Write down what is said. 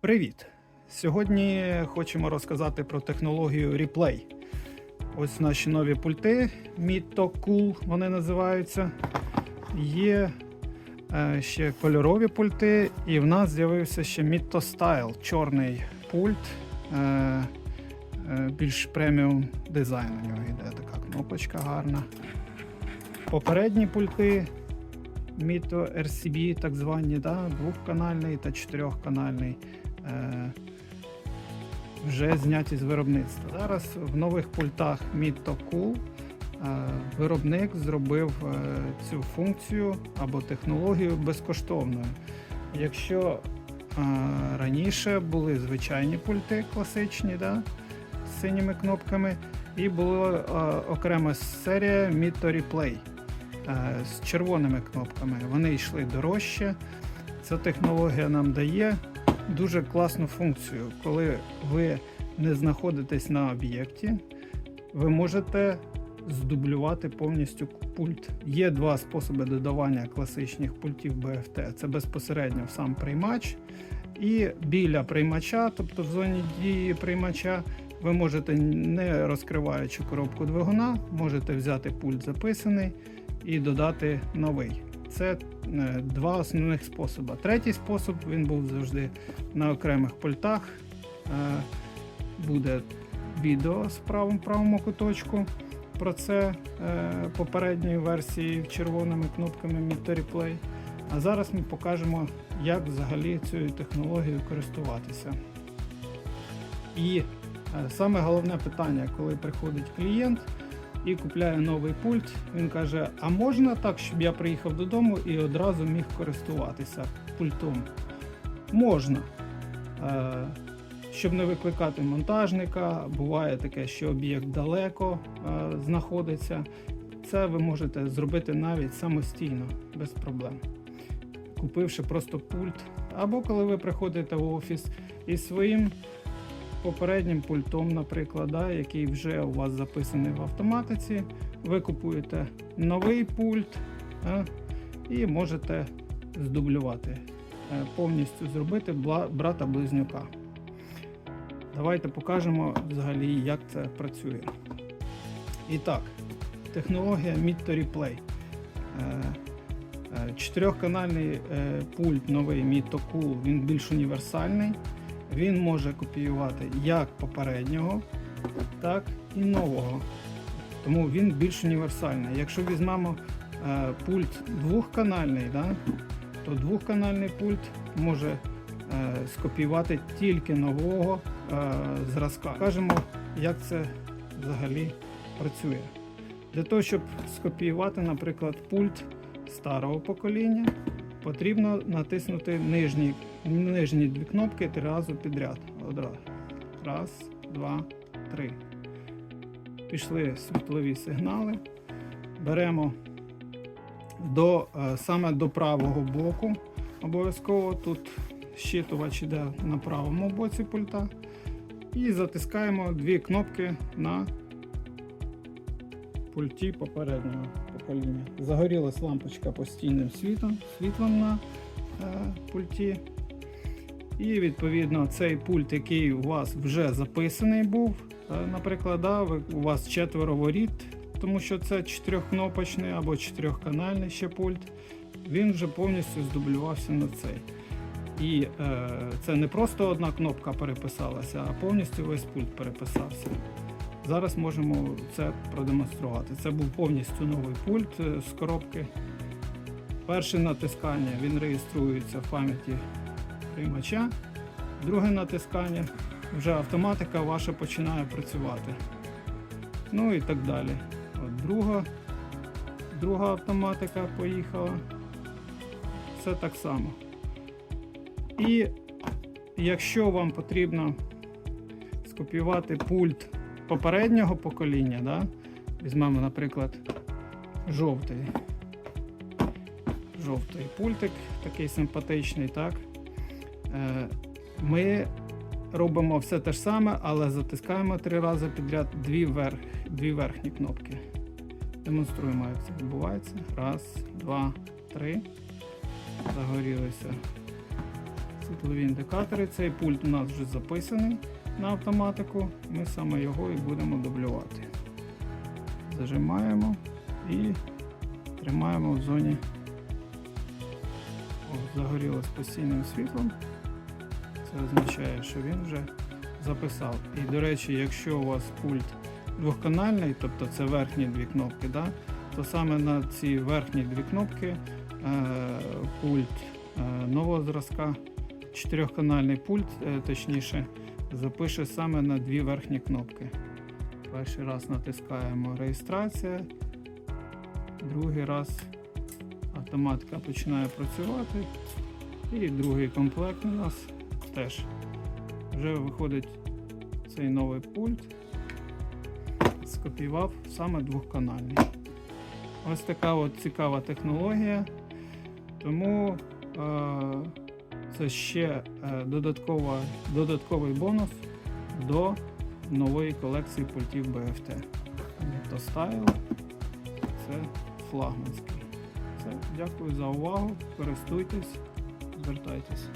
Привіт! Сьогодні хочемо розказати про технологію Replay. Ось наші нові пульти Mito Cool вони називаються. Є е, ще кольорові пульти, і в нас з'явився ще Mito Style, чорний пульт. Е, е, більш преміум дизайн у нього йде така кнопочка гарна. Попередні пульти Mito RCB, так звані, да, двохканальний та чотирьохканальний. Е, вже зняті з виробництва. Зараз в нових пультах Mito Cool е, виробник зробив е, цю функцію або технологію безкоштовною. Якщо раніше були звичайні пульти класичні, да, з синіми кнопками, і була окрема серія Mito Replay з червоними кнопками. Вони йшли дорожче. Ця технологія нам дає дуже класну функцію. Коли ви не знаходитесь на об'єкті, ви можете здублювати повністю пульт. Є два способи додавання класичних пультів BFT. Це безпосередньо сам приймач. І біля приймача, тобто в зоні дії приймача, ви можете, не розкриваючи коробку двигуна, можете взяти пульт записаний і додати новий. Це е, два основних способи. Третій спосіб він був завжди на окремих пультах. Е, Буде відео з правим правому куточку про це е, попередньої версії червоними кнопками Replay. А зараз ми покажемо, як взагалі цією технологією користуватися. І саме головне питання, коли приходить клієнт і купляє новий пульт, він каже: А можна так, щоб я приїхав додому і одразу міг користуватися пультом? Можна. Е, Щоб не викликати монтажника, буває таке, що об'єкт далеко е, знаходиться. Це ви можете зробити навіть самостійно, без проблем. Купивши просто пульт. Або коли ви приходите в офіс із своїм попереднім пультом, наприклад, да, який вже у вас записаний в автоматиці, ви купуєте новий пульт а, і можете здублювати, е, повністю зробити брата-близнюка. Давайте покажемо взагалі, як це працює. І так, технологія Mito Replay. Е, е, Чотирьохканальний пульт новий Mito Cool, він більш універсальний. Він може копіювати як попереднього, так і нового. Тому він більш універсальний. Якщо візьмемо е, пульт двохканальний, да, то двохканальний пульт може е, скопіювати тільки нового е, зразка. Кажемо, як це взагалі працює. Для того, щоб скопіювати, наприклад, пульт старого покоління, потрібно натиснути нижні, нижні дві кнопки три рази підряд. Одразу. Раз, два, три. Пішли світлові сигнали. Беремо до, е, саме до правого боку. Обов'язково тут щитувач іде на правому боці пульта. І затискаємо дві кнопки на пульті попереднього покоління. Загорілась лампочка постійним світлом, світлом на е, пульті. І відповідно цей пульт, який у вас вже записаний був, е, наприклад, да, ви, у вас четверо воріт, тому що це чотирьохкнопочний або чотирьохканальний ще пульт, він вже повністю здублювався на цей. І е, це не просто одна кнопка переписалася, а повністю весь пульт переписався. Зараз можемо це продемонструвати. Це був повністю новий пульт е, з коробки. Перше натискання він реєструється в пам'яті приймача. Друге натискання вже автоматика ваша починає працювати. Ну і так далі. От друга, друга автоматика поїхала. Все так само. І якщо вам потрібно скопіювати пульт попереднього покоління, да? візьмемо, наприклад, жовтий. Жовтий пультик, такий симпатичний, так? Е, Ми робимо все те ж саме, але затискаємо три рази підряд дві, верх, дві верхні кнопки. Демонструємо, як це відбувається. Раз, два, три. Загорілися Світлові індикатори. Цей пульт у нас вже записаний на автоматику. Ми саме його і будемо дублювати. Зажимаємо і тримаємо в зоні. Загоріло з постійним світлом. Це означає, що він вже записав. І, до речі, якщо у вас пульт двохканальний, тобто це верхні дві кнопки, да, то саме на ці верхні дві кнопки е, пульт е, нового зразка, чотирьохканальний пульт, е, точніше, запише саме на дві верхні кнопки. Перший раз натискаємо реєстрація, другий раз автоматика починає працювати. І другий комплект у нас теж вже виходить цей новий пульт. Скопіював саме двохканальний. Ось така от цікава технологія. Тому е, це ще е, додаткова, додатковий бонус до нової колекції пультів BFT. То Style це флагманський. Все, дякую за увагу. Користуйтесь, звертайтесь.